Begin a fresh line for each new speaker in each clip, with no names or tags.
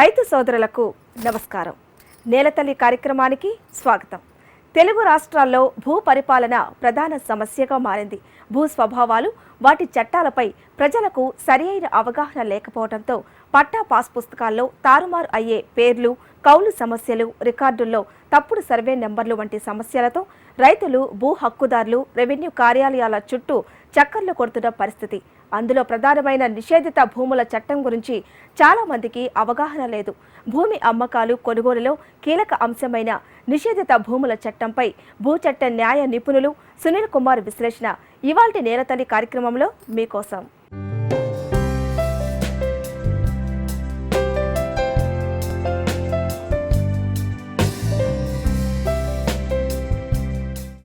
రైతు సోదరులకు నమస్కారం. నేలతల్లి కార్యక్రమానికి స్వాగతం. తెలుగు రాష్ట్రాల్లో భూ పరిపాలన ప్రధాన సమస్యగా మారింది. భూ స్వభావాలు వాటి చట్టాలపై ప్రజలకు సరియైన అవగాహన లేకపోవడంతో పట్టా పాస్ పుస్తకాల్లో తారుమారు అయ్యే పేర్లు కౌలు సమస్యలు రికార్డుల్లో తప్పుడు సర్వే నెంబర్లు వంటి సమస్యలతో రైతులు భూ హక్కుదారులు రెవెన్యూ కార్యాలయాల చుట్టూ చక్కర్లు కొడుతున్న పరిస్థితి. అందులో ప్రధానమైన నిషేధిత భూముల చట్టం గురించి చాలా మందికి అవగాహన లేదు. భూమి అమ్మకాలు కొనుగోలులో కీలక అంశమైన నిషేధిత భూముల చట్టంపై భూచట్ట న్యాయ నిపుణులు సునీల్ కుమార్ విశ్లేషణ. ఇవాల్టి నేలతల్లి కార్యక్రమంలో మీకోసం.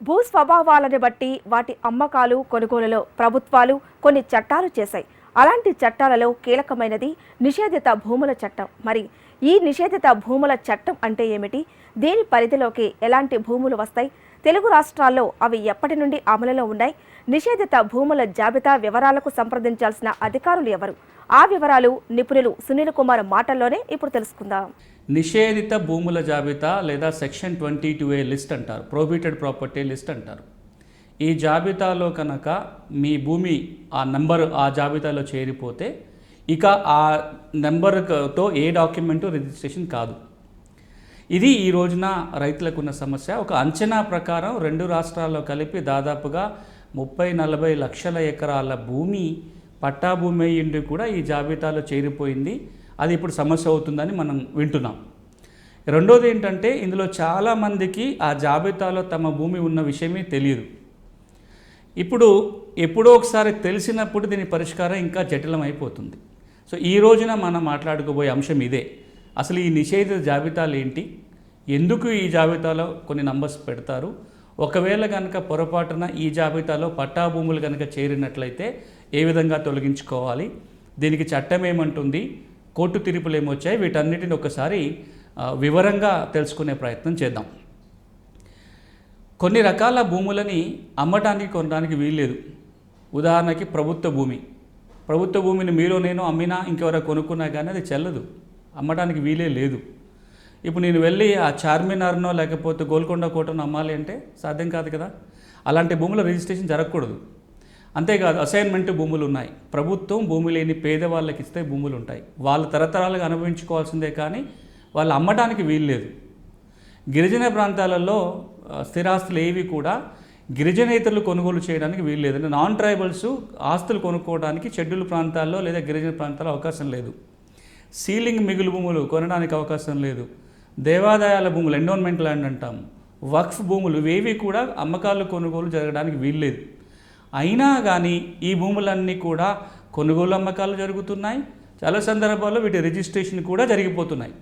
భూ స్వభావాలను బట్టి వాటి అమ్మకాలు కొనుగోలులో ప్రభుత్వాలు కొన్ని చట్టాలు చేశాయి. అలాంటి చట్టాలలో కీలకమైనది నిషేధిత భూముల చట్టం. మరి ఈ నిషేధిత భూముల చట్టం అంటే ఏమిటి? దీని పరిధిలోకి ఎలాంటి భూములు వస్తాయి? తెలుగు రాష్ట్రాల్లో అవి ఎప్పటి నుండి అమలులో ఉన్నాయి? నిషేధిత భూముల జాబితా వివరాలకు సంప్రదించాల్సిన అధికారులు ఎవరు? ఆ వివరాలు నిపుణులు సునీల్ కుమార్ మాటల్లోనే ఇప్పుడు తెలుసుకుందాం.
నిషేధిత భూముల జాబితా లేదా section twenty two A list అంటారు ప్రోహిబిటెడ్ ప్రాపర్టీ లిస్ట్ అంటారు. ఈ జాబితాలో కనుక మీ భూమి ఆ నెంబర్ ఆ జాబితాలో చేరిపోతే ఇక ఆ నెంబర్తో ఏ డాక్యుమెంటు రిజిస్ట్రేషన్ కాదు. ఇది ఈ రోజున రైతులకు ఉన్న సమస్య. ఒక అంచనా ప్రకారం రెండు రాష్ట్రాల్లో కలిపి దాదాపుగా ముప్పై నలభై లక్షల ఎకరాల భూమి పట్టా భూమి అయ్యిండి కూడా ఈ జాబితాలో చేరిపోయింది. అది ఇప్పుడు సమస్య అవుతుందని మనం వింటున్నాం. రెండోది ఏంటంటే ఇందులో చాలామందికి ఆ జాబితాలో తమ భూమి ఉన్న విషయమే తెలియదు. ఇప్పుడు ఎప్పుడో ఒకసారి తెలిసినప్పుడు దీని పరిష్కారం ఇంకా జటిలమైపోతుంది. సో ఈ రోజున మనం మాట్లాడుకోబోయే అంశం ఇదే. అసలు ఈ నిషేధిత జాబితాలు ఏంటి? ఎందుకు ఈ జాబితాలో కొన్ని నంబర్స్ పెడతారు? ఒకవేళ కనుక పొరపాటున ఈ జాబితాలో పట్టా భూములు కనుక చేరినట్లయితే ఏ విధంగా తొలగించుకోవాలి? దీనికి చట్టం ఏమంటుంది కోర్టు తీర్పులు ఏమొచ్చాయి వీటన్నిటిని ఒకసారి వివరంగా తెలుసుకునే ప్రయత్నం చేద్దాం. కొన్ని రకాల భూములని అమ్మటానికి కొనడానికి వీల్లేదు. ఉదాహరణకి ప్రభుత్వ భూమి. ప్రభుత్వ భూమిని మీరు నేను అమ్మినా ఇంకెవరో కొనుక్కున్నా కానీ అది చెల్లదు. అమ్మటానికి వీలే లేదు. ఇప్పుడు నేను వెళ్ళి ఆ చార్మినార్నో లేకపోతే గోల్కొండ కోటను అమ్మాలి అంటే సాధ్యం కాదు కదా? అలాంటి భూముల రిజిస్ట్రేషన్ జరగకూడదు. అంతేకాదు అసైన్మెంట్ భూములు ఉన్నాయి ప్రభుత్వం భూమి లేని పేదవాళ్ళకి ఇస్తే భూములు ఉంటాయి వాళ్ళు తరతరాలుగా అనుభవించుకోవాల్సిందే కానీ వాళ్ళు అమ్మటానికి వీల్లేదు. గిరిజన ప్రాంతాలలో స్థిరాస్తులు ఏవి కూడా గిరిజనేతరులు కొనుగోలు చేయడానికి వీల్లేదు. అంటే నాన్ ట్రైబల్స్ ఆస్తులు కొనుక్కోవడానికి షెడ్యూల్ ప్రాంతాల్లో లేదా గిరిజన ప్రాంతాల్లో అవకాశం లేదు. సీలింగ్ మిగులు భూములు కొనడానికి అవకాశం లేదు. దేవాదాయాల భూములు ఎండోన్మెంట్ ల్యాండ్ అంటాం వక్ఫ్ భూములు ఇవేవి కూడా అమ్మకాలు కొనుగోలు జరగడానికి వీల్లేదు. అయినా కానీ ఈ భూములన్నీ కూడా కొనుగోలు అమ్మకాలు జరుగుతున్నాయి. చాలా సందర్భాల్లో వీటి రిజిస్ట్రేషన్ కూడా జరిగిపోతున్నాయి.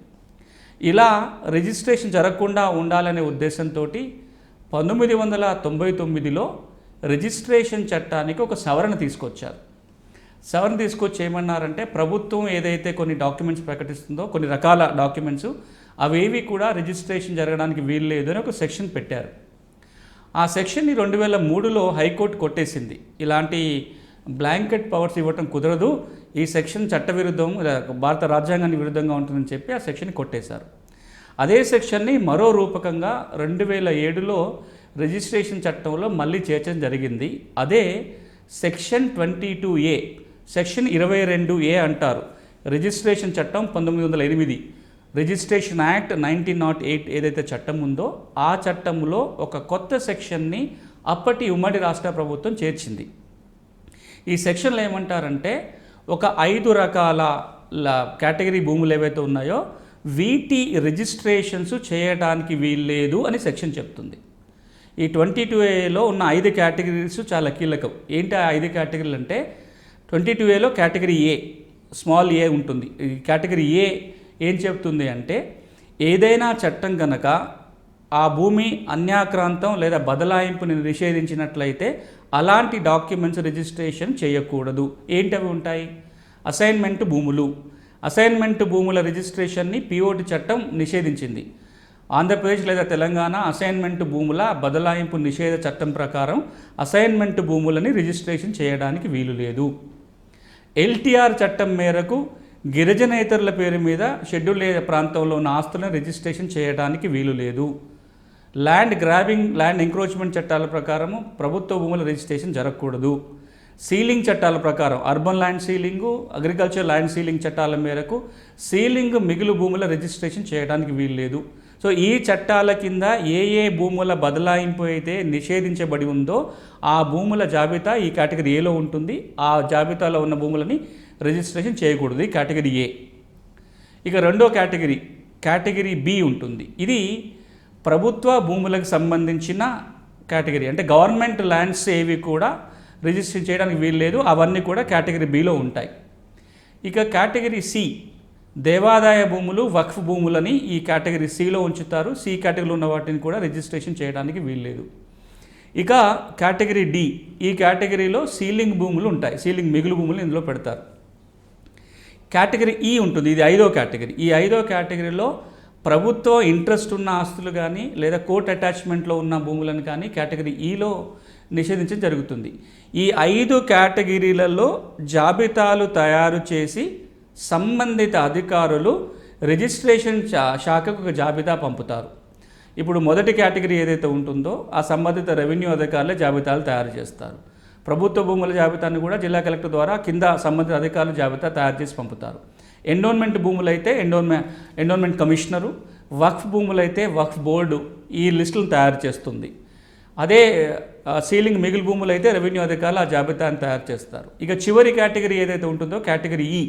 ఇలా రిజిస్ట్రేషన్ జరగకుండా ఉండాలనే ఉద్దేశంతో పంతొమ్మిది వందల తొంభై తొమ్మిదిలో రిజిస్ట్రేషన్ చట్టానికి ఒక సవరణ తీసుకొచ్చారు. సవరణ తీసుకొచ్చి ఏమన్నారంటే ప్రభుత్వం ఏదైతే కొన్ని డాక్యుమెంట్స్ ప్రకటిస్తుందో కొన్ని రకాల డాక్యుమెంట్స్ అవేవి కూడా రిజిస్ట్రేషన్ జరగడానికి వీల్లేదు అని ఒక సెక్షన్ పెట్టారు. ఆ సెక్షన్ని రెండు వేల మూడులో హైకోర్టు కొట్టేసింది. ఇలాంటి బ్లాంకెట్ పవర్స్ ఇవ్వటం కుదరదు. ఈ సెక్షన్ చట్టవిరుద్ధం భారత రాజ్యాంగానికి విరుద్ధంగా ఉంటుందని చెప్పి ఆ సెక్షన్ కొట్టేశారు. అదే సెక్షన్ని మరో రూపకంగా రెండు వేల ఏడులో రిజిస్ట్రేషన్ చట్టంలో మళ్ళీ చేర్చడం జరిగింది. అదే section twenty two A section ఇరవై రెండు ఏ అంటారు. రిజిస్ట్రేషన్ చట్టం పంతొమ్మిది వందల ఎనిమిది. Registration act nineteen nought eight ఏదైతే చట్టం ఉందో ఆ చట్టంలో ఒక కొత్త సెక్షన్ని అప్పటి ఉమ్మడి రాష్ట్ర ప్రభుత్వం చేర్చింది. ఈ సెక్షన్లో ఏమంటారంటే ఒక ఐదు రకాల కేటగిరీ భూములు ఏవైతే ఉన్నాయో వీటి రిజిస్ట్రేషన్స్ చేయడానికి వీల్లేదు అని సెక్షన్ చెప్తుంది. ఈ ట్వంటీ టూ ఏలో ఉన్న ఐదు కేటగిరీస్ చాలా కీలకం. ఏంటి ఆ ఐదు కేటగిరీలు అంటే ట్వంటీ టూ ఏలో కేటగిరీ ఏ స్మాల్ ఏ ఉంటుంది. ఈ కేటగిరీ ఏ ఏం చెప్తుంది అంటే ఏదైనా చట్టం కనుక ఆ భూమి అన్యాక్రాంతం లేదా బదలాయింపుని నిషేధించినట్లయితే అలాంటి డాక్యుమెంట్స్ రిజిస్ట్రేషన్ చేయకూడదు. ఏంటవి ఉంటాయి? అసైన్మెంట్ భూములు. అసైన్మెంట్ భూముల రిజిస్ట్రేషన్ని పిఓటి చట్టం నిషేధించింది. ఆంధ్రప్రదేశ్ లేదా తెలంగాణ అసైన్మెంట్ భూముల బదలాయింపు నిషేధ చట్టం ప్రకారం అసైన్మెంట్ భూములని రిజిస్ట్రేషన్ చేయడానికి వీలు లేదు. ఎల్టీఆర్ చట్టం మేరకు గిరిజనేతరుల పేరు మీద షెడ్యూల్ ప్రాంతంలో ఉన్న ఆస్తులను రిజిస్ట్రేషన్ చేయడానికి వీలు లేదు. ల్యాండ్ గ్రాబింగ్ ల్యాండ్ ఎంక్రోచ్మెంట్ చట్టాల ప్రకారము ప్రభుత్వ భూముల రిజిస్ట్రేషన్ జరగకూడదు. సీలింగ్ చట్టాల ప్రకారం urban land ceiling agriculture land ceiling చట్టాల మేరకు సీలింగ్ మిగులు భూముల రిజిస్ట్రేషన్ చేయడానికి వీలు లేదు. సో ఈ చట్టాల కింద ఏ ఏ భూముల బదలాయింపు అయితే నిషేధించబడి ఉందో ఆ భూముల జాబితా ఈ కేటగిరీ ఏలో ఉంటుంది. ఆ జాబితాలో ఉన్న భూములని రిజిస్ట్రేషన్ చేయకూడదు ఈ కేటగిరీ ఏ. ఇక రెండో కేటగిరీ కేటగిరీ బి ఉంటుంది. ఇది ప్రభుత్వ భూములకు సంబంధించిన కేటగిరీ అంటే గవర్నమెంట్ ల్యాండ్స్ ఏవి కూడా రిజిస్టర్ చేయడానికి వీలు లేదు అవన్నీ కూడా కేటగిరీ బిలో ఉంటాయి. ఇక కేటగిరీ సి దేవాదాయ భూములు వక్ఫ్ భూములని ఈ కేటగిరీ సిలో ఉంచుతారు. సి కేటగిరీలో ఉన్న వాటిని కూడా రిజిస్ట్రేషన్ చేయడానికి వీల్లేదు. ఇక కేటగిరీ డి ఈ కేటగిరీలో సీలింగ్ భూములు ఉంటాయి సీలింగ్ మిగులు భూములు ఇందులో పెడతారు. కేటగిరీ ఈ ఉంటుంది ఇది ఐదో కేటగిరీ. ఈ ఐదో కేటగిరీలో ప్రభుత్వ ఇంట్రెస్ట్ ఉన్న ఆస్తులు కానీ లేదా కోర్ట్ అటాచ్మెంట్లో ఉన్న భూములను కానీ కేటగిరీ e ఈలో నిషేధించడం జరుగుతుంది. ఈ ఐదు కేటగిరీలలో జాబితాలు తయారు చేసి సంబంధిత అధికారులు రిజిస్ట్రేషన్ శా శాఖకు ఒక జాబితా పంపుతారు. ఇప్పుడు మొదటి కేటగిరీ ఏదైతే ఉంటుందో ఆ సంబంధిత రెవెన్యూ అధికారులే జాబితాలు తయారు చేస్తారు. ప్రభుత్వ భూముల జాబితాను కూడా జిల్లా కలెక్టర్ ద్వారా కింద సంబంధిత అధికారులు జాబితా తయారు చేసి పంపుతారు. ఎండోన్మెంట్ భూములు అయితే ఎండోన్మెంట్ ఎండోన్మెంట్ కమిషనరు వక్ఫ్ భూములు అయితే వక్ఫ్ బోర్డు ఈ లిస్టులను తయారు చేస్తుంది. అదే సీలింగ్ మిగిలి భూములు అయితే రెవెన్యూ అధికారులు ఆ జాబితాను తయారు చేస్తారు. ఇక చివరి కేటగిరీ ఏదైతే ఉంటుందో కేటగిరీ ఈ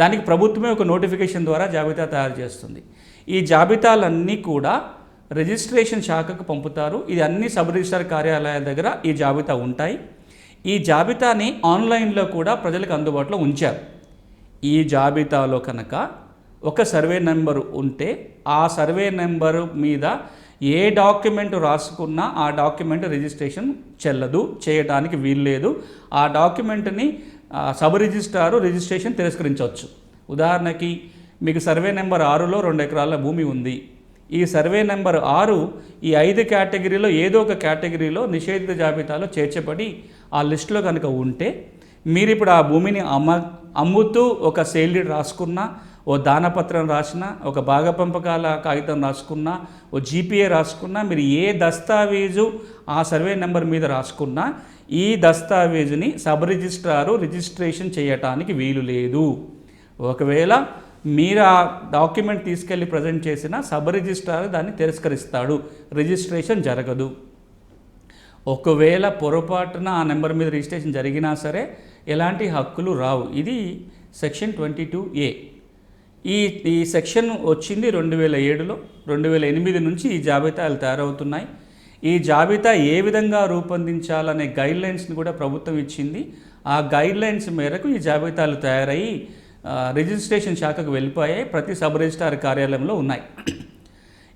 దానికి ప్రభుత్వమే ఒక నోటిఫికేషన్ ద్వారా జాబితా తయారు చేస్తుంది. ఈ జాబితాలన్నీ కూడా రిజిస్ట్రేషన్ శాఖకు పంపుతారు. ఇది అన్ని సబ్ రిజిస్ట్రార్ కార్యాలయాల దగ్గర ఈ జాబితా ఉంటాయి. ఈ జాబితాని ఆన్లైన్లో కూడా ప్రజలకు అందుబాటులో ఉంచారు. ఈ జాబితాలో కనుక ఒక సర్వే నెంబరు ఉంటే ఆ సర్వే నెంబరు మీద ఏ డాక్యుమెంట్ రాసుకున్నా ఆ డాక్యుమెంట్ రిజిస్ట్రేషన్ చెల్లదు చేయడానికి వీల్లేదు. ఆ డాక్యుమెంట్ని సబ్ రిజిస్ట్రారు రిజిస్ట్రేషన్ తిరస్కరించవచ్చు. ఉదాహరణకి మీకు సర్వే నెంబర్ ఆరులో రెండు ఎకరాల భూమి ఉంది. ఈ సర్వే నెంబర్ ఆరు ఈ ఐదు కేటగిరీలో ఏదో ఒక కేటగిరీలో నిషేధిత జాబితాలో చేర్చబడి ఆ లిస్టులో కనుక ఉంటే మీరు ఇప్పుడు ఆ భూమిని అమ్మ అమ్ముతూ ఒక సేల్ రాసుకున్నా ఓ దానపత్రం రాసినా ఒక భాగపంపకాల కాగితం రాసుకున్నా ఓ జీపీఏ రాసుకున్నా మీరు ఏ దస్తావేజు ఆ సర్వే నెంబర్ మీద రాసుకున్నా ఈ దస్తావేజుని సబ్ రిజిస్ట్రారు రిజిస్ట్రేషన్ చేయటానికి వీలు లేదు. ఒకవేళ మీరు ఆ డాక్యుమెంట్ తీసుకెళ్ళి ప్రజెంట్ చేసిన సబ్ రిజిస్ట్రార్ దాన్ని తిరస్కరిస్తాడు. రిజిస్ట్రేషన్ జరగదు. ఒకవేళ పొరపాటున ఆ నెంబర్ మీద రిజిస్ట్రేషన్ జరిగినా సరే ఎలాంటి హక్కులు రావు. ఇది సెక్షన్ ట్వంటీ టూ ఏ. ఈ ఈ సెక్షన్ వచ్చింది రెండు వేల ఏడులో రెండు వేల ఎనిమిది నుంచి ఈ జాబితాలు తయారవుతున్నాయి. ఈ జాబితా ఏ విధంగా రూపొందించాలనే గైడ్లైన్స్ని కూడా ప్రభుత్వం ఇచ్చింది. ఆ గైడ్లైన్స్ మేరకు ఈ జాబితాలు తయారయ్యి రిజిస్ట్రేషన్ శాఖకు వెళ్ళిపోయాయి. ప్రతి సబ్ రిజిస్ట్రార్ కార్యాలయంలో ఉన్నాయి.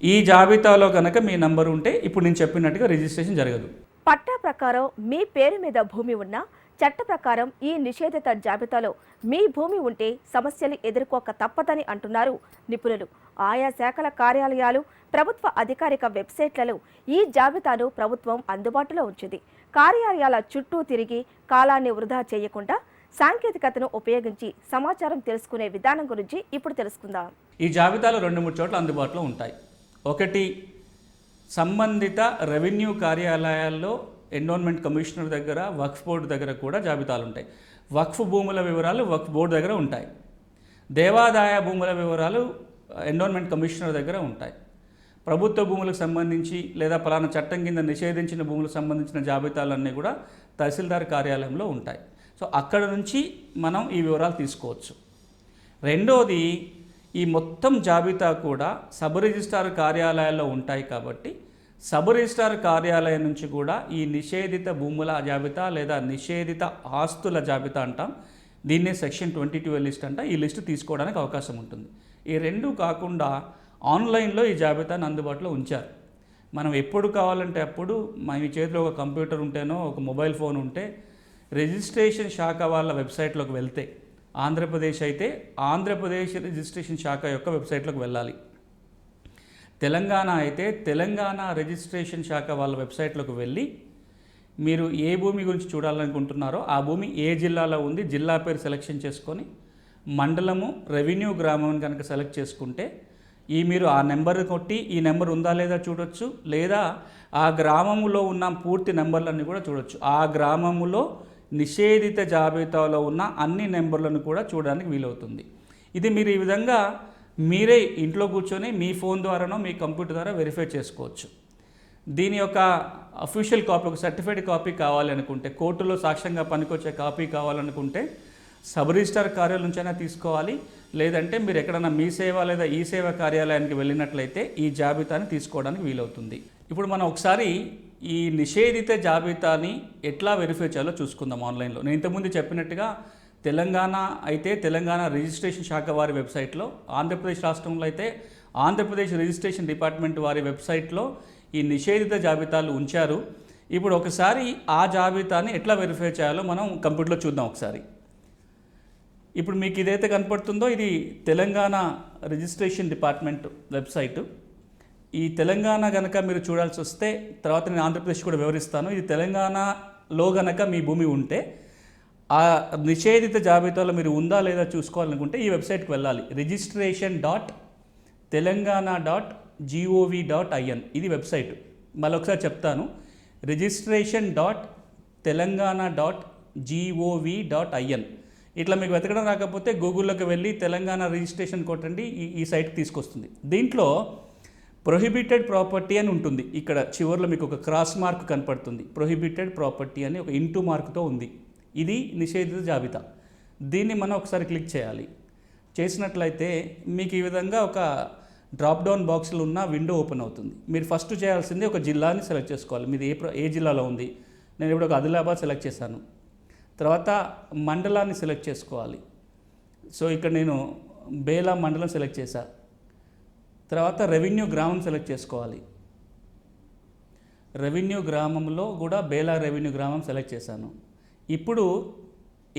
ఈ జాబితాలో కనుక మీ నంబర్ ఉంటే ఇప్పుడు నేను చెప్పినట్టుగా రిజిస్ట్రేషన్ జరగదు.
పట్టా ప్రకారం మీ పేరు మీద భూమి ఉన్నా చట్ట ప్రకారం ఈ నిషేధిత జాబితాలో మీ భూమి ఉంటే సమస్యలు ఎదుర్కోక తప్పదని అంటున్నారు నిపుణులు. ఆయా శాఖల కార్యాలయాలు ప్రభుత్వ అధికారిక వెబ్సైట్లలో ఈ జాబితాను ప్రభుత్వం అందుబాటులో ఉంచింది. కార్యాలయాల చుట్టూ తిరిగి కాలాన్ని వృధా చేయకుండా సాంకేతికతను ఉపయోగించి సమాచారం తెలుసుకునే విధానం గురించి ఇప్పుడు తెలుసుకుందాం.
ఈ జాబితాలో రెండు మూడు చోట్ల అందుబాటులో ఉంటాయి. ఒకటి సంబంధిత రెవెన్యూ కార్యాలయాల్లో ఎండోన్మెంట్ కమిషనర్ దగ్గర వక్ఫ్ బోర్డు దగ్గర కూడా జాబితాలు ఉంటాయి. వక్ఫ్ భూముల వివరాలు వక్ఫ్ బోర్డు దగ్గర ఉంటాయి. దేవాదాయ భూముల వివరాలు ఎండోన్మెంట్ కమిషనర్ దగ్గర ఉంటాయి. ప్రభుత్వ భూములకు సంబంధించి లేదా పలానా చట్టం కింద నిషేధించిన భూములకు సంబంధించిన జాబితాలన్నీ కూడా తహసీల్దార్ కార్యాలయంలో ఉంటాయి. సో అక్కడ నుంచి మనం ఈ వివరాలు తీసుకోవచ్చు. రెండోది ఈ మొత్తం జాబితా కూడా సబ్ రిజిస్ట్రార్ కార్యాలయాల్లో ఉంటాయి కాబట్టి సబ్ రిజిస్ట్రార్ కార్యాలయం నుంచి కూడా ఈ నిషేధిత భూముల జాబితా లేదా నిషేధిత ఆస్తుల జాబితా అంటాం. దీన్నే సెక్షన్ ట్వంటీ టూ లిస్ట్ అంట. ఈ లిస్ట్ తీసుకోవడానికి అవకాశం ఉంటుంది. ఈ రెండు కాకుండా ఆన్లైన్లో ఈ జాబితాను అందుబాటులో ఉంచారు. మనం ఎప్పుడు కావాలంటే అప్పుడు మన మీ చేతిలో ఒక కంప్యూటర్ ఉంటేనో ఒక మొబైల్ ఫోన్ ఉంటే రిజిస్ట్రేషన్ శాఖ వాళ్ళ వెబ్సైట్లోకి వెళ్తే ఆంధ్రప్రదేశ్ అయితే ఆంధ్రప్రదేశ్ రిజిస్ట్రేషన్ శాఖ యొక్క వెబ్సైట్లోకి వెళ్ళాలి. తెలంగాణ అయితే తెలంగాణ రిజిస్ట్రేషన్ శాఖ వాళ్ళ వెబ్సైట్లోకి వెళ్ళి మీరు ఏ భూమి గురించి చూడాలనుకుంటున్నారో ఆ భూమి ఏ జిల్లాలో ఉంది జిల్లా పేరు సెలెక్షన్ చేసుకొని మండలము రెవెన్యూ గ్రామం కనుక సెలెక్ట్ చేసుకుంటే ఈ మీరు ఆ నెంబర్ కొట్టి ఈ నెంబర్ ఉందా లేదా చూడొచ్చు లేదా ఆ గ్రామములో ఉన్న పూర్తి నెంబర్లన్నీ కూడా చూడొచ్చు. ఆ గ్రామములో నిషేధిత జాబితాలో ఉన్న అన్ని నెంబర్లను కూడా చూడడానికి వీలవుతుంది. ఇది మీరు ఈ విధంగా మీరే ఇంట్లో కూర్చొని మీ ఫోన్ ద్వారానో మీ కంప్యూటర్ ద్వారా వెరిఫై చేసుకోవచ్చు. దీని యొక్క అఫీషియల్ కాపీ ఒక సర్టిఫైడ్ కాపీ కావాలనుకుంటే కోర్టులో సాక్ష్యంగా పనికొచ్చే కాపీ కావాలనుకుంటే సబ్ రిజిస్టార్ కార్యాలయం నుంచైనా తీసుకోవాలి. లేదంటే మీరు ఎక్కడైనా మీ సేవ లేదా ఈ సేవ కార్యాలయానికి వెళ్ళినట్లయితే ఈ జాబితాని తీసుకోవడానికి వీలవుతుంది. ఇప్పుడు మనం ఒకసారి ఈ నిషేధిత జాబితాని ఎట్లా వెరిఫై చేయాలో చూసుకుందాం ఆన్లైన్లో నేను ఇంతకుముందు చెప్పినట్టుగా తెలంగాణ అయితే తెలంగాణ రిజిస్ట్రేషన్ శాఖ వారి వెబ్సైట్లో ఆంధ్రప్రదేశ్ రాష్ట్రంలో అయితే ఆంధ్రప్రదేశ్ రిజిస్ట్రేషన్ డిపార్ట్మెంట్ వారి వెబ్సైట్లో ఈ నిషేధిత జాబితాలు ఉంచారు. ఇప్పుడు ఒకసారి ఆ జాబితాని ఎట్లా వెరిఫై చేయాలో మనం కంప్యూటర్లో చూద్దాం ఒకసారి. ఇప్పుడు మీకు ఇదైతే కనపడుతుందో ఇది తెలంగాణ రిజిస్ట్రేషన్ డిపార్ట్మెంట్ వెబ్సైట్ ఈ తెలంగాణ గనక మీరు చూడాల్సి వస్తే తర్వాత నేను ఆంధ్రప్రదేశ్ కూడా వివరిస్తాను. ఇది తెలంగాణలో గనక మీ భూమి ఉంటే ఆ నిషేధిత జాబితాలో మీరు ఉందా లేదా చూసుకోవాలనుకుంటే ఈ వెబ్సైట్కి వెళ్ళాలి. Registration dot Telangana dot G O V dot I N. ఇది వెబ్సైట్. మళ్ళీ ఒకసారి చెప్తాను. Registration dot Telangana dot G O V dot I N. ఇట్లా మీకు వెతకడం రాకపోతే గూగుల్లోకి వెళ్ళి తెలంగాణ రిజిస్ట్రేషన్ కొట్టండి ఈ ఈ సైట్కి తీసుకొస్తుంది. దీంట్లో ప్రొహిబిటెడ్ ప్రాపర్టీ అని ఉంటుంది. ఇక్కడ చివరిలో మీకు ఒక క్రాస్ మార్క్ కనపడుతుంది. ప్రొహిబిటెడ్ ప్రాపర్టీ అని ఒక ఇంటూ మార్క్తో ఉంది. ఇది నిషేధిత జాబితా. దీన్ని మనం ఒకసారి క్లిక్ చేయాలి. చేసినట్లయితే మీకు ఈ విధంగా ఒక డ్రాప్ డౌన్ బాక్స్లో ఉన్న విండో ఓపెన్ అవుతుంది. మీరు ఫస్ట్ చేయాల్సింది ఒక జిల్లాని సెలెక్ట్ చేసుకోవాలి. మీది ఏ ఏ జిల్లాలో ఉంది? నేను ఇప్పుడు ఒక ఆదిలాబాద్ సెలెక్ట్ చేశాను. తర్వాత మండలాన్ని సెలెక్ట్ చేసుకోవాలి. సో ఇక్కడ నేను బేలా మండలం సెలెక్ట్ చేశాను తర్వాత రెవెన్యూ గ్రామం సెలెక్ట్ చేసుకోవాలి. రెవెన్యూ గ్రామంలో కూడా బేలా రెవెన్యూ గ్రామం సెలెక్ట్ చేశాను. ఇప్పుడు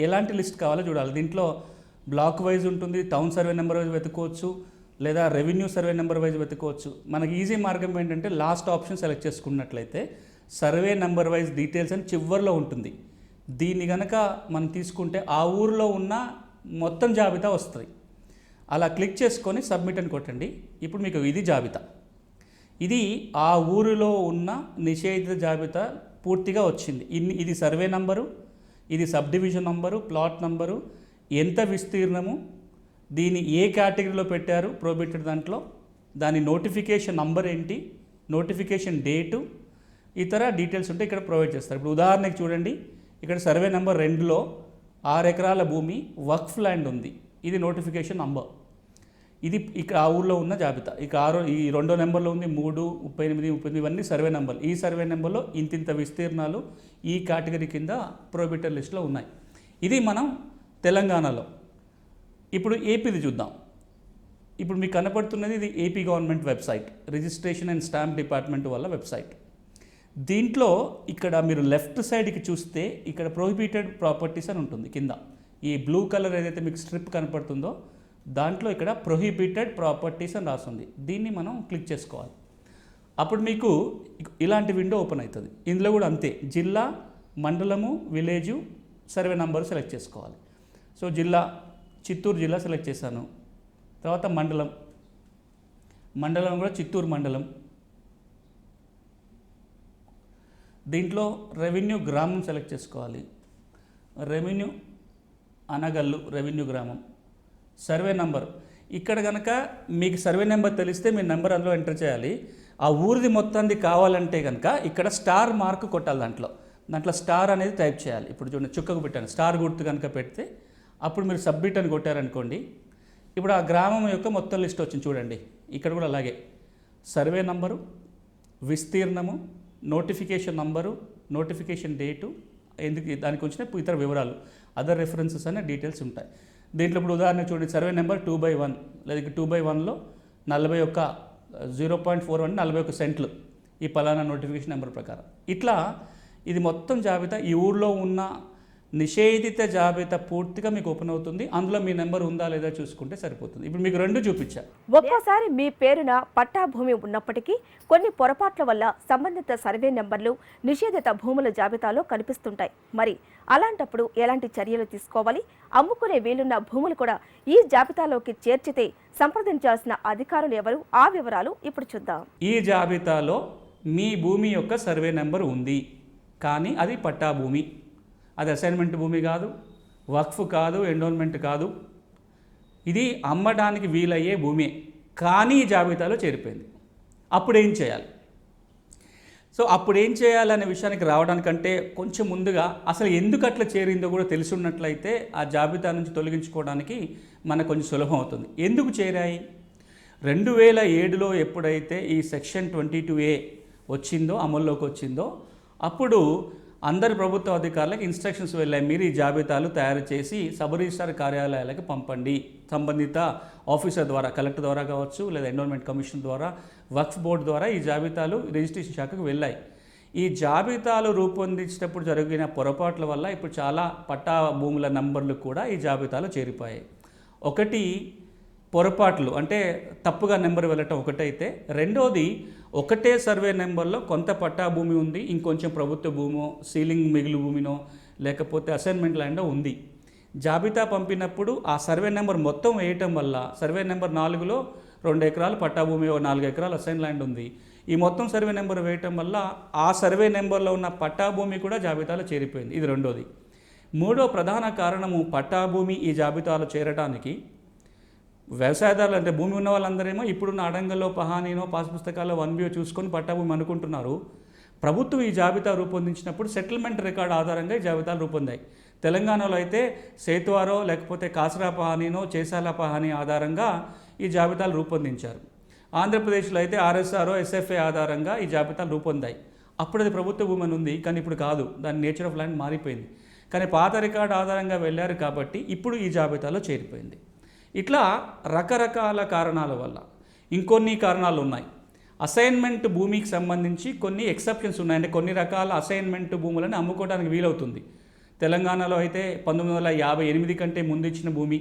ఎలాంటి లిస్ట్ కావాలో చూడాలి. దీంట్లో బ్లాక్ వైజ్ ఉంటుంది టౌన్ సర్వే నెంబర్ వైజ్ వెతుకోవచ్చు లేదా రెవెన్యూ సర్వే నెంబర్ వైజ్ వెతుకోవచ్చు మనకి ఈజీ మార్గం ఏంటంటే లాస్ట్ ఆప్షన్ సెలెక్ట్ చేసుకున్నట్లయితే సర్వే నెంబర్ వైజ్ డీటెయిల్స్ అని చివరిలో ఉంటుంది. దీన్ని కనుక మనం తీసుకుంటే ఆ ఊరిలో ఉన్న మొత్తం జాబితా వస్తుంది. అలా క్లిక్ చేసుకొని సబ్మిట్ అని కొట్టండి. ఇప్పుడు మీకు ఇది జాబితా. ఇది ఆ ఊరిలో ఉన్న నిషేధిత జాబితా పూర్తిగా వచ్చింది. ఇన్ని ఇది సర్వే నంబరు ఇది sub division number plot number ఎంత విస్తీర్ణము దీన్ని ఏ కేటగిరీలో పెట్టారు ప్రోబిటెడ్ దాంట్లో దాని నోటిఫికేషన్ నంబర్ ఏంటి నోటిఫికేషన్ డేటు ఇతర డీటెయిల్స్ ఉంటే ఇక్కడ ప్రొవైడ్ చేస్తారు. ఇప్పుడు ఉదాహరణకి చూడండి ఇక్కడ సర్వే నెంబర్ రెండులో ఆరు ఎకరాల భూమి వక్ఫ్ ల్యాండ్ ఉంది. ఇది నోటిఫికేషన్ నంబర్. ఇది ఇక్కడ ఆ ఊర్లో ఉన్న జాబితా. ఇక ఆరో ఈ రెండో నెంబర్లో ఉంది మూడు ముప్పై ఎనిమిది ముప్పై ఎనిమిది ఇవన్నీ సర్వే నెంబర్లు. ఈ సర్వే నెంబర్లో ఇంతింత విస్తీర్ణాలు ఈ కేటగిరీ కింద ప్రోబిటర్ లిస్ట్లో ఉన్నాయి. ఇది మనం తెలంగాణలో. ఇప్పుడు ఏపీది చూద్దాం. ఇప్పుడు మీకు కనపడుతున్నది ఇది AP government website. Registration and stamp department వల్ల వెబ్సైట్. దీంట్లో ఇక్కడ మీరు లెఫ్ట్ సైడ్కి చూస్తే ఇక్కడ ప్రోహిబిటెడ్ ప్రాపర్టీస్ అని ఉంటుంది కింద. ఈ బ్లూ కలర్ ఏదైతే మీకు స్ట్రిప్ కనపడుతుందో దాంట్లో ఇక్కడ ప్రొహిబిటెడ్ ప్రాపర్టీస్ అని రాస్తుంది దీన్ని మనం క్లిక్ చేసుకోవాలి. అప్పుడు మీకు ఇలాంటి విండో ఓపెన్ అవుతుంది. ఇందులో కూడా అంతే. జిల్లా మండలము విలేజు సర్వే నంబర్ సెలెక్ట్ చేసుకోవాలి. సో జిల్లా చిత్తూరు జిల్లా సెలెక్ట్ చేశాను. తర్వాత మండలం. మండలం కూడా చిత్తూరు మండలం. దీంట్లో రెవెన్యూ గ్రామం సెలెక్ట్ చేసుకోవాలి. రెవెన్యూ అనగల్లు రెవెన్యూ గ్రామం. Survey number. ఇక్కడ కనుక మీకు సర్వే నెంబర్ తెలిస్తే మీ నెంబర్ అందులో ఎంటర్ చేయాలి. ఆ ఊరిది మొత్తాన్ని కావాలంటే కనుక ఇక్కడ స్టార్ మార్క్ కొట్టాలి దాంట్లో. దాంట్లో స్టార్ అనేది టైప్ చేయాలి. ఇప్పుడు చూడండి చుక్కకు పెట్టాను. స్టార్ గుర్తు కనుక పెడితే అప్పుడు మీరు సబ్మిట్ అని కొట్టారనుకోండి. ఇప్పుడు ఆ గ్రామం యొక్క మొత్తం లిస్ట్ వచ్చింది చూడండి. ఇక్కడ కూడా అలాగే. సర్వే నంబరు విస్తీర్ణము నోటిఫికేషన్ నంబరు నోటిఫికేషన్ డేటు ఎందుకు దానికి వచ్చిన ఇతర వివరాలు అదర్ రెఫరెన్సెస్ అనే డీటెయిల్స్ ఉంటాయి. దీంట్లో ఇప్పుడు ఉదాహరణ చూడండి. Survey number two by one. లేదా టూ బై వన్లో నలభై ఒక్క జీరో పాయింట్ ఫోర్ వన్ నలభై ఒక్క సెంట్లు ఈ పలానా నోటిఫికేషన్ నెంబర్ ప్రకారం. ఇట్లా ఇది మొత్తం జాబితా ఈ ఊర్లో ఉన్న నిషేధిత జాబితా పూర్తిగా మీకు ఓపెన్ అవుతుంది. అందులో మీ నెంబర్ ఉందా లేదా చూసుకుంటే సరిపోతుంది. ఇప్పుడు మీకు రెండు చూపించా.
ఒక్కోసారి మీ పేరున పట్టా భూమి ఉన్నప్పటికీ కొన్ని పొరపాట్ల వల్ల సంబంధిత సర్వే నెంబర్లు నిషేధిత భూముల జాబితాలో కనిపిస్తుంటాయి. మరి అలాంటప్పుడు ఎలాంటి చర్యలు తీసుకోవాలి? అమ్ముకునే వీలున్న భూములు కూడా ఈ జాబితాలోకి చేర్చితే సంప్రదించాల్సిన అధికారులు ఎవరు? ఆ వివరాలు ఇప్పుడు చూద్దాం.
ఈ జాబితాలో మీ భూమి యొక్క సర్వే నెంబర్ ఉంది. కానీ అది పట్టా భూమి అది అసైన్మెంట్ భూమి కాదు వక్ఫ్ కాదు ఎండోన్మెంట్ కాదు. ఇది అమ్మడానికి వీలయ్యే భూమి కానీ జాబితాలో చేరిపోయింది. అప్పుడు ఏం చేయాలి? సో అప్పుడు ఏం చేయాలనే విషయానికి రావడానికంటే కొంచెం ముందుగా అసలు ఎందుకు అట్లా చేరిందో కూడా తెలిసి ఉన్నట్లయితే ఆ జాబితా నుంచి తొలగించుకోవడానికి మనకు కొంచెం సులభం అవుతుంది. ఎందుకు చేరాయి? రెండు వేల ఏడులో ఎప్పుడైతే ఈ సెక్షన్ ట్వంటీ టూ ఏ వచ్చిందో అమల్లోకి వచ్చిందో అప్పుడు అందరి ప్రభుత్వ అధికారులకు ఇన్స్ట్రక్షన్స్ వెళ్ళాయి. మీరు ఈ జాబితాలు తయారు చేసి సబ్ రిజిస్టార్ కార్యాలయాలకు పంపండి. సంబంధిత ఆఫీసర్ ద్వారా కలెక్టర్ ద్వారా కావచ్చు లేదా ఎండోన్మెంట్ కమిషన్ ద్వారా వక్ఫ్ బోర్డు ద్వారా ఈ జాబితాలు రిజిస్ట్రేషన్ శాఖకు వెళ్ళాయి. ఈ జాబితాలు రూపొందించేటప్పుడు జరిగిన పొరపాట్ల వల్ల ఇప్పుడు చాలా పట్టా భూముల నంబర్లు కూడా ఈ జాబితాలో చేరిపోయాయి. ఒకటి పొరపాట్లు అంటే తప్పుగా నెంబర్ వెళ్ళటం ఒకటైతే రెండోది ఒకటే సర్వే నెంబర్లో కొంత పట్టా భూమి ఉంది ఇంకొంచెం ప్రభుత్వ భూమో సీలింగ్ మిగులు భూమినో లేకపోతే అసైన్మెంట్ ల్యాండో ఉంది. జాబితా పంపినప్పుడు ఆ సర్వే నెంబర్ మొత్తం వేయటం వల్ల సర్వే నెంబర్ నాలుగులో రెండు ఎకరాలు పట్టా భూమి ఓ నాలుగు ఎకరాలు అసైన్ ల్యాండ్ ఉంది. ఈ మొత్తం సర్వే నెంబర్ వేయటం వల్ల ఆ సర్వే నెంబర్లో ఉన్న పట్టా భూమి కూడా జాబితాలో చేరిపోయింది. ఇది రెండోది. మూడో ప్రధాన కారణము పట్టా భూమి ఈ జాబితాలో చేరడానికి వ్యవసాయదారులు అంటే భూమి ఉన్న వాళ్ళందరేమో ఇప్పుడున్న అడంగల్లో పహానీనో పాస్ పుస్తకాల్లో వన్ బియో చూసుకొని పట్టాభూమి అనుకుంటున్నారు. ప్రభుత్వం ఈ జాబితా రూపొందించినప్పుడు సెటిల్మెంట్ రికార్డు ఆధారంగా ఈ జాబితాలు రూపొందాయి. తెలంగాణలో అయితే సేతువారో లేకపోతే కాసరా పహానీనో చేసాల పహానీ ఆధారంగా ఈ జాబితాలు రూపొందించారు. ఆంధ్రప్రదేశ్లో అయితే ఆర్ఎస్ఆర్ఓ ఎస్ఎఫ్ఏ ఆధారంగా ఈ జాబితాలు రూపొందాయి. అప్పుడు అది ప్రభుత్వ భూమి అని ఉంది కానీ ఇప్పుడు కాదు. దాని నేచర్ ఆఫ్ ల్యాండ్ మారిపోయింది. కానీ పాత రికార్డు ఆధారంగా వెళ్ళారు కాబట్టి ఇప్పుడు ఈ జాబితాలో చేరిపోయింది. ఇట్లా రకరకాల కారణాల వల్ల ఇంకొన్ని కారణాలు ఉన్నాయి అసైన్మెంట్ భూమికి సంబంధించి కొన్ని ఎక్సెప్షన్స్ ఉన్నాయి. అంటే కొన్ని రకాల అసైన్మెంట్ భూములను అమ్ముకోవడానికి వీలవుతుంది. తెలంగాణలో అయితే పంతొమ్మిది వందల యాభై ఎనిమిది కంటే ముందు ఇచ్చిన భూమి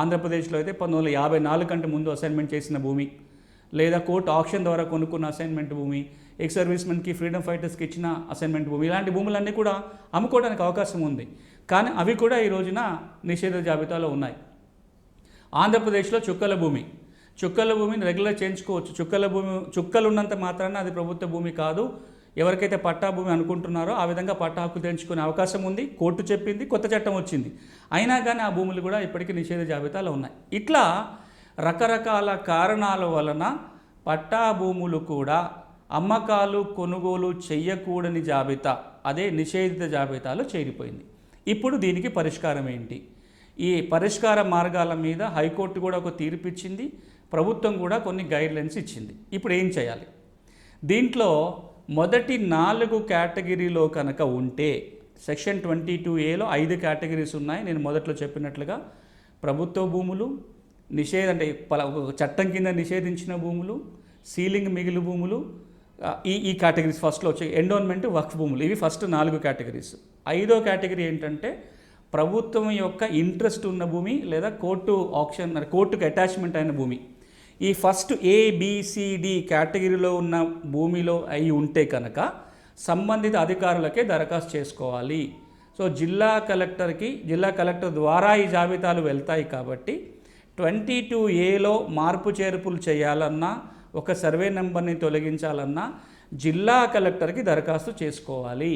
ఆంధ్రప్రదేశ్లో అయితే పంతొమ్మిది వందల యాభై నాలుగు కంటే ముందు అసైన్మెంట్ చేసిన భూమి లేదా కోర్టు ఆప్షన్ ద్వారా కొనుక్కున్న అసైన్మెంట్ భూమి ఎక్స్ సర్వీస్మెన్కి ఫ్రీడమ్ ఫైటర్స్కి ఇచ్చిన అసైన్మెంట్ భూమి ఇలాంటి భూములన్నీ కూడా అమ్ముకోవడానికి అవకాశం ఉంది. కానీ అవి కూడా ఈ రోజున నిషేధ జాబితాలో ఉన్నాయి. ఆంధ్రప్రదేశ్లో చుక్కల భూమి. చుక్కల భూమిని రెగ్యులర్ చేయించుకోవచ్చు. చుక్కల భూమి చుక్కలు ఉన్నంత మాత్రాన అది ప్రభుత్వ భూమి కాదు. ఎవరికైతే పట్టా భూమి అనుకుంటున్నారో ఆ విధంగా పట్టా హక్కు తెంచుకునే అవకాశం ఉంది. కోర్టు చెప్పింది కొత్త చట్టం వచ్చింది. అయినా కానీ ఆ భూములు కూడా ఇప్పటికీ నిషేధ జాబితాలో ఉన్నాయి. ఇట్లా రకరకాల కారణాల వలన పట్టా భూములు కూడా అమ్మకాలు కొనుగోలు చేయకూడని జాబితా అదే నిషేధిత జాబితాలో చేరిపోయింది. ఇప్పుడు దీనికి పరిష్కారం ఏంటి? ఈ పరిష్కార మార్గాల మీద హైకోర్టు కూడా ఒక తీర్పు ఇచ్చింది ప్రభుత్వం కూడా కొన్ని గైడ్లైన్స్ ఇచ్చింది. ఇప్పుడు ఏం చేయాలి? దీంట్లో మొదటి నాలుగు కేటగిరీలో కనుక ఉంటే సెక్షన్ ట్వంటీ టూ ఏలో ఐదు కేటగిరీస్ ఉన్నాయి. నేను మొదట్లో చెప్పినట్లుగా ప్రభుత్వ భూములు నిషేధ అంటే పల- చట్టం కింద నిషేధించిన భూములు సీలింగ్ మిగిలి భూములు ఈ ఈ కేటగిరీస్ ఫస్ట్లో వచ్చాయి ఎండోన్మెంట్ వర్క్ భూములు. ఇవి ఫస్ట్ నాలుగు కేటగిరీస్. ఐదో కేటగిరీ ఏంటంటే ప్రభుత్వం యొక్క ఇంట్రెస్ట్ ఉన్న భూమి లేదా కోర్టు ఆప్షన్ కోర్టుకు అటాచ్మెంట్ అయిన భూమి. ఈ ఫస్ట్ ఏబిసిడి కేటగిరీలో ఉన్న భూమిలో అయి ఉంటే కనుక సంబంధిత అధికారులకే దరఖాస్తు చేసుకోవాలి. సో జిల్లా కలెక్టర్కి జిల్లా కలెక్టర్ ద్వారా ఈ జాబితాలు వెళ్తాయి కాబట్టి ట్వంటీ టూ ఏలో మార్పు చేర్పులు చేయాలన్నా ఒక సర్వే నెంబర్ని తొలగించాలన్నా జిల్లా కలెక్టర్కి దరఖాస్తు చేసుకోవాలి.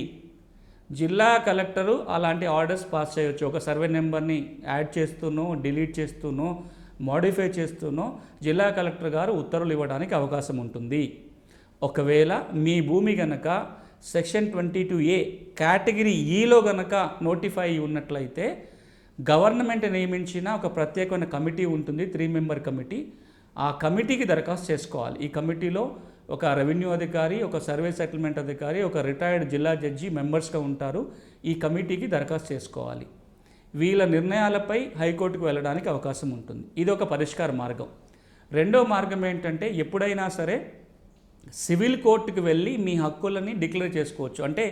జిల్లా కలెక్టరు అలాంటి ఆర్డర్స్ పాస్ చేయొచ్చు. ఒక సర్వే నెంబర్ని యాడ్ చేస్తూనో డిలీట్ చేస్తూనో మోడిఫై చేస్తూనో జిల్లా కలెక్టర్ గారు ఉత్తర్వులు ఇవ్వడానికి అవకాశం ఉంటుంది. ఒకవేళ మీ భూమి గనక section twenty two A category ఈలో గనక నోటిఫై ఉన్నట్లయితే గవర్నమెంట్ నియమించిన ఒక ప్రత్యేకమైన కమిటీ ఉంటుంది త్రీ మెంబర్ కమిటీ. ఆ కమిటీకి దరఖాస్తు చేసుకోవాలి. ఈ కమిటీలో ఒక రెవెన్యూ అధికారి ఒక సర్వే సెటిల్మెంట్ అధికారి ఒక రిటైర్డ్ జిల్లా జడ్జి మెంబర్స్గా ఉంటారు. ఈ కమిటీకి దరఖాస్తు చేసుకోవాలి. వీళ్ళ నిర్ణయాలపై హైకోర్టుకు వెళ్ళడానికి అవకాశం ఉంటుంది. ఇది ఒక పరిష్కార మార్గం. రెండో మార్గం ఏంటంటే ఎప్పుడైనా సరే సివిల్ కోర్టుకు వెళ్ళి మీ హక్కులని డిక్లేర్ చేసుకోవచ్చు. అంటే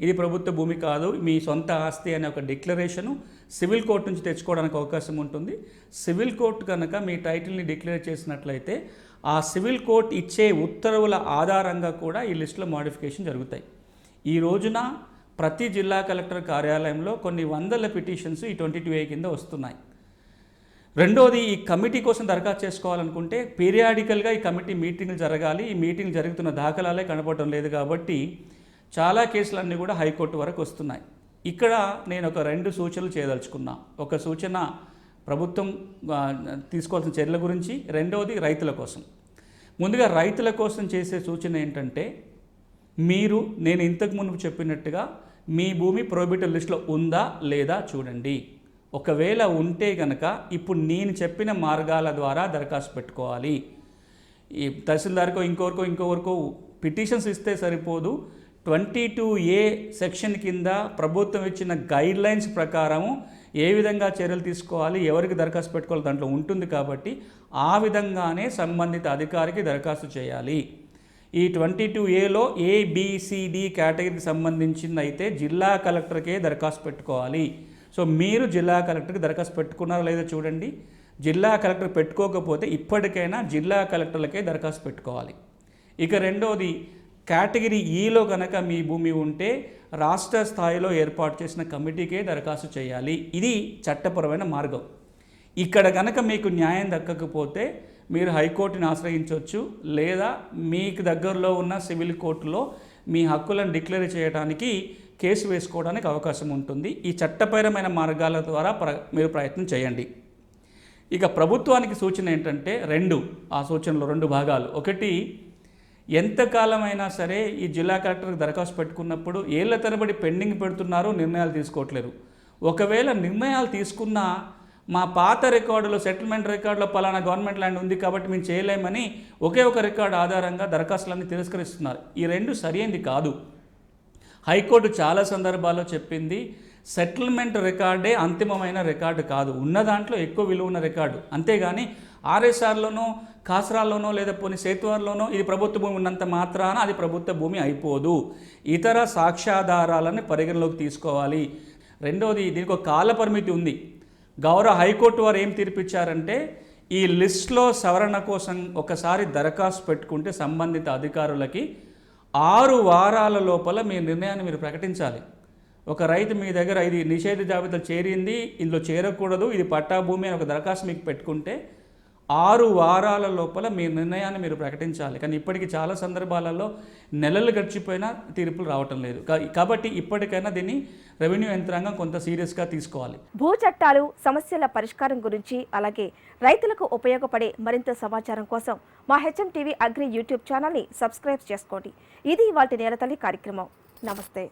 ఇది ప్రభుత్వ భూమి కాదు మీ సొంత ఆస్తి అనే ఒక డిక్లరేషను సివిల్ కోర్టు నుంచి తెచ్చుకోవడానికి అవకాశం ఉంటుంది. సివిల్ కోర్టు కనుక మీ టైటిల్ని డిక్లేర్ చేసినట్లయితే ఆ సివిల్ కోర్ట్ ఇచ్చే ఉత్తర్వుల ఆధారంగా కూడా ఈ లిస్టులో మాడిఫికేషన్ జరుగుతాయి. ఈ రోజున ప్రతి జిల్లా కలెక్టర్ కార్యాలయంలో కొన్ని వందల పిటిషన్స్ ఈ ట్వంటీ టూ ఏ కింద వస్తున్నాయి. రెండోది ఈ కమిటీ కోసం దరఖాస్తు చేసుకోవాలనుకుంటే పీరియాడికల్గా ఈ కమిటీ మీటింగ్లు జరగాలి. ఈ మీటింగ్ జరుగుతున్న దాఖలాలే కనపడటం లేదు కాబట్టి చాలా కేసులన్నీ కూడా హైకోర్టు వరకు వస్తున్నాయి. ఇక్కడ నేను ఒక రెండు సూచనలు చేయదలుచుకున్నా. ఒక సూచన ప్రభుత్వం తీసుకోవాల్సిన చర్యల గురించి. రెండవది రైతుల కోసం. ముందుగా రైతుల కోసం చేసే సూచన ఏంటంటే మీరు నేను ఇంతకు మునుపు చెప్పినట్టుగా మీ భూమి ప్రోబిటర్ లిస్టులో ఉందా లేదా చూడండి. ఒకవేళ ఉంటే కనుక ఇప్పుడు నేను చెప్పిన మార్గాల ద్వారా దరఖాస్తు పెట్టుకోవాలి. ఈ తహసీల్దార్కో ఇంకొకరికో ఇంకొకరికో పిటిషన్స్ ఇస్తే సరిపోదు. ట్వంటీ టూ ఏ సెక్షన్ కింద ప్రభుత్వం ఇచ్చిన గైడ్లైన్స్ ప్రకారము ఏ విధంగా చర్యలు తీసుకోవాలి ఎవరికి దరఖాస్తు పెట్టుకోవాలి దాంట్లో ఉంటుంది కాబట్టి ఆ విధంగానే సంబంధిత అధికారికి దరఖాస్తు చేయాలి. ఈ ట్వంటీ టూ ఏలో ఏబిసిడి కేటగిరీకి సంబంధించింది అయితే జిల్లా కలెక్టర్కే దరఖాస్తు పెట్టుకోవాలి. సో మీరు జిల్లా కలెక్టర్కి దరఖాస్తు పెట్టుకున్నారా లేదో చూడండి. జిల్లా కలెక్టర్ పెట్టుకోకపోతే ఇప్పటికైనా జిల్లా కలెక్టర్లకే దరఖాస్తు పెట్టుకోవాలి. ఇక రెండోది కేటగిరీ ఈలో కనుక మీ భూమి ఉంటే రాష్ట్ర స్థాయిలో ఏర్పాటు చేసిన కమిటీకే దరఖాస్తు చేయాలి. ఇది చట్టపరమైన మార్గం. ఇక్కడ కనుక మీకు న్యాయం దక్కకపోతే మీరు హైకోర్టుని ఆశ్రయించవచ్చు లేదా మీకు దగ్గరలో ఉన్న సివిల్ కోర్టులో మీ హక్కులను డిక్లేర్ చేయడానికి కేసు వేసుకోవడానికి అవకాశం ఉంటుంది. ఈ చట్టపరమైన మార్గాల ద్వారా ప్ర మీరు ప్రయత్నం చేయండి. ఇక ప్రభుత్వానికి సూచన ఏంటంటే రెండు ఆ సూచనలో రెండు భాగాలు. ఒకటి ఎంతకాలమైనా సరే ఈ జిల్లా కలెక్టర్కి దరఖాస్తు పెట్టుకున్నప్పుడు ఏళ్ళ తరబడి పెండింగ్ పెడుతున్నారు నిర్ణయాలు తీసుకోవట్లేదు. ఒకవేళ నిర్ణయాలు తీసుకున్నా మా పాత రికార్డులో సెటిల్మెంట్ రికార్డులో పలానా గవర్నమెంట్ ల్యాండ్ ఉంది కాబట్టి మేము చేయలేమని ఒకే ఒక రికార్డు ఆధారంగా దరఖాస్తులన్నీ తిరస్కరిస్తున్నారు. ఈ రెండు సరైనది కాదు. హైకోర్టు చాలా సందర్భాల్లో చెప్పింది సెటిల్మెంట్ రికార్డే అంతిమమైన రికార్డు కాదు. ఉన్న దాంట్లో ఎక్కువ విలువ ఉన్న రికార్డు. అంతేగాని ఆర్ఎస్ఆర్లోనో కాసరాల్లోనో లేదా పోనీ సేతువార్లోనో ఇది ప్రభుత్వ భూమి ఉన్నంత మాత్రాన అది ప్రభుత్వ భూమి అయిపోదు. ఇతర సాక్ష్యాధారాలను పరిగణలోకి తీసుకోవాలి. రెండవది దీనికి ఒక కాల పరిమితి ఉంది. గౌరవ హైకోర్టు వారు ఏం తీర్పిచ్చారంటే ఈ లిస్ట్లో సవరణ కోసం ఒకసారి దరఖాస్తు పెట్టుకుంటే సంబంధిత అధికారులకి ఆరు వారాల లోపల మీ నిర్ణయాన్ని మీరు ప్రకటించాలి. ఒక రైతు మీ దగ్గర ఇది నిషేధ జాబితా చేరింది ఇందులో చేరకూడదు ఇది పట్టా భూమి అని ఒక దరఖాస్తు మీకు పెట్టుకుంటే ఆరు వారాల లోపల మీ నిర్ణయాన్ని మీరు ప్రకటించాలి. కానీ ఇప్పటికీ చాలా సందర్భాలలో నెలలు గడిచిపోయినా తీర్పులు రావటం లేదు. కాబట్టి ఇప్పటికైనా దీన్ని రెవెన్యూ యంత్రాంగం కొంత సీరియస్గా తీసుకోవాలి.
భూ చట్టాలు సమస్యల పరిష్కారం గురించి అలాగే రైతులకు ఉపయోగపడే మరింత సమాచారం కోసం మా హెచ్ఎం టీవీ అగ్రి యూట్యూబ్ ఛానల్ని సబ్స్క్రైబ్ చేసుకోండి. ఇది వాటి నేలతల్లి కార్యక్రమం. నమస్తే.